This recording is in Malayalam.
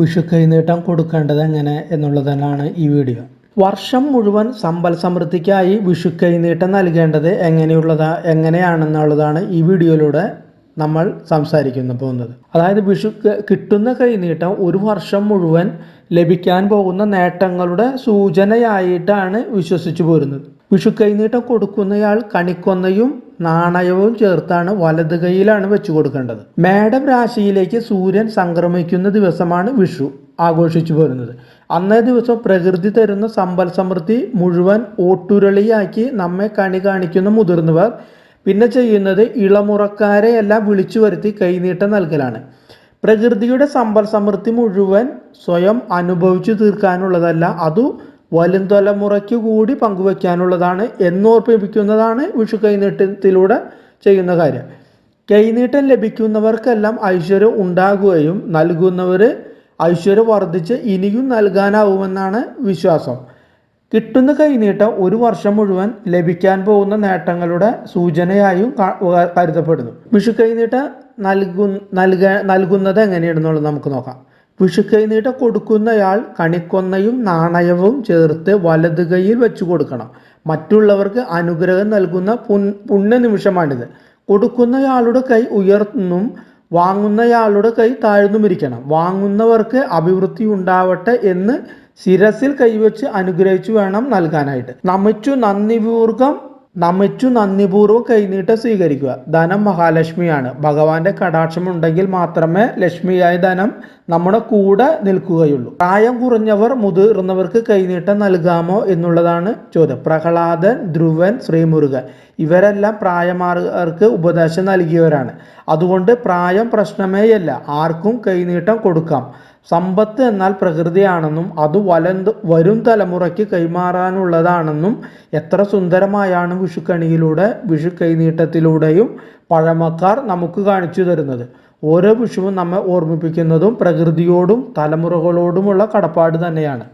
വിഷു കൈനീട്ടം കൊടുക്കേണ്ടത് എങ്ങനെ എന്നുള്ളതാണ് ഈ വീഡിയോ. വർഷം മുഴുവൻ സമ്പൽ സമൃദ്ധിക്കായി വിഷു കൈനീട്ടം നൽകേണ്ടത് എങ്ങനെയുള്ളതാ എങ്ങനെയാണെന്നുള്ളതാണ് ഈ വീഡിയോയിലൂടെ നമ്മൾ സംസാരിക്കുന്നു പോകുന്നത്. അതായത് വിഷു കിട്ടുന്ന കൈനീട്ടം ഒരു വർഷം മുഴുവൻ ലഭിക്കാൻ പോകുന്ന നേട്ടങ്ങളുടെ സൂചനയായിട്ടാണ് വിശ്വസിച്ചു പോരുന്നത്. വിഷു കൈനീട്ടം കൊടുക്കുന്നയാൾ കണിക്കൊന്നയും നാണയവും ചേർത്താണ് വലത് കൈയിലാണ് വെച്ചു കൊടുക്കേണ്ടത്. മേടം രാശിയിലേക്ക് സൂര്യൻ സംക്രമിക്കുന്ന ദിവസമാണ് വിഷു ആഘോഷിച്ചു പോരുന്നത്. അന്നേ ദിവസം പ്രകൃതി തരുന്ന സമ്പൽ സമൃദ്ധി മുഴുവൻ ഓട്ടുരളിയാക്കി നമ്മെ കണി കാണിക്കുന്ന മുതിർന്നവർ പിന്നെ ചെയ്യുന്നത് ഇളമുറക്കാരെ എല്ലാം വിളിച്ചു വരുത്തി കൈനീട്ടം നൽകലാണ്. പ്രകൃതിയുടെ സമ്പൽ സമൃദ്ധി മുഴുവൻ സ്വയം അനുഭവിച്ചു തീർക്കാനുള്ളതല്ല അതു വരും തലമുറയ്ക്ക് കൂടി പങ്കുവെക്കാനുള്ളതാണ് എന്നോർപ്പിപ്പിക്കുന്നതാണ് വിഷു കൈനീട്ടത്തിലൂടെ ചെയ്യുന്ന കാര്യം. കൈനീട്ടം ലഭിക്കുന്നവർക്കെല്ലാം ഐശ്വര്യം ഉണ്ടാകുകയും നൽകുന്നവർ ഐശ്വര്യം വർദ്ധിച്ച് ഇനിയും നൽകാനാവുമെന്നാണ് വിശ്വാസം. കിട്ടുന്ന കൈനീട്ടം ഒരു വർഷം മുഴുവൻ ലഭിക്കാൻ പോകുന്ന നേട്ടങ്ങളുടെ സൂചനയായും കരുതപ്പെടുന്നു. വിഷു കൈനീട്ടം നൽകു നൽക നൽകുന്നത് എങ്ങനെയാണെന്നുള്ളത് നമുക്ക് നോക്കാം. വിഷു കൈനീട്ടം കൊടുക്കുന്നയാൾ കണിക്കൊന്നയും നാണയവും ചേർത്ത് വലത് കൈയിൽ വെച്ചു കൊടുക്കണം. മറ്റുള്ളവർക്ക് അനുഗ്രഹം നൽകുന്ന പുൻ പുണ്യ നിമിഷമാണിത്. കൊടുക്കുന്നയാളുടെ കൈ ഉയർന്നും വാങ്ങുന്നയാളുടെ കൈ താഴ്ന്നുമിരിക്കണം. വാങ്ങുന്നവർക്ക് അഭിവൃദ്ധി ഉണ്ടാവട്ടെ എന്ന് ശിരസിൽ കൈവച്ച് അനുഗ്രഹിച്ചു വേണം നൽകാനായിട്ട്. നമിച്ചു നന്ദിപൂർവം നമിച്ചു നന്ദിപൂർവം കൈനീട്ടം സ്വീകരിക്കുക. ധനം മഹാലക്ഷ്മിയാണ്. ഭഗവാന്റെ കടാക്ഷം ഉണ്ടെങ്കിൽ മാത്രമേ ലക്ഷ്മിയായ ധനം നമ്മുടെ കൂടെ നിൽക്കുകയുള്ളൂ. പ്രായം കുറഞ്ഞവർ മുതിർന്നവർക്ക് കൈനീട്ടം നൽകാമോ എന്നുള്ളതാണ് ചോദ്യം. പ്രഹ്ലാദൻ ധ്രുവൻ ശ്രീമുരുകൻ ഇവരെല്ലാം പ്രായമാർക്ക് ഉപദേശം നൽകിയവരാണ്. അതുകൊണ്ട് പ്രായം പ്രശ്നമേയല്ല. ആർക്കും കൈനീട്ടം കൊടുക്കാം. സമ്പത്ത് എന്നാൽ പ്രകൃതിയാണെന്നും അത് വലന്ത് വരും തലമുറയ്ക്ക് കൈമാറാനുള്ളതാണെന്നും എത്ര സുന്ദരമായാണ് വിഷുക്കണിയിലൂടെ വിഷു കൈനീട്ടത്തിലൂടെയും പഴമക്കാർ നമുക്ക് കാണിച്ചു തരുന്നത്. ഓരോ വിഷുവും നമ്മെ ഓർമ്മിപ്പിക്കുന്നതും പ്രകൃതിയോടും തലമുറകളോടുമുള്ള കടപ്പാട് തന്നെയാണ്.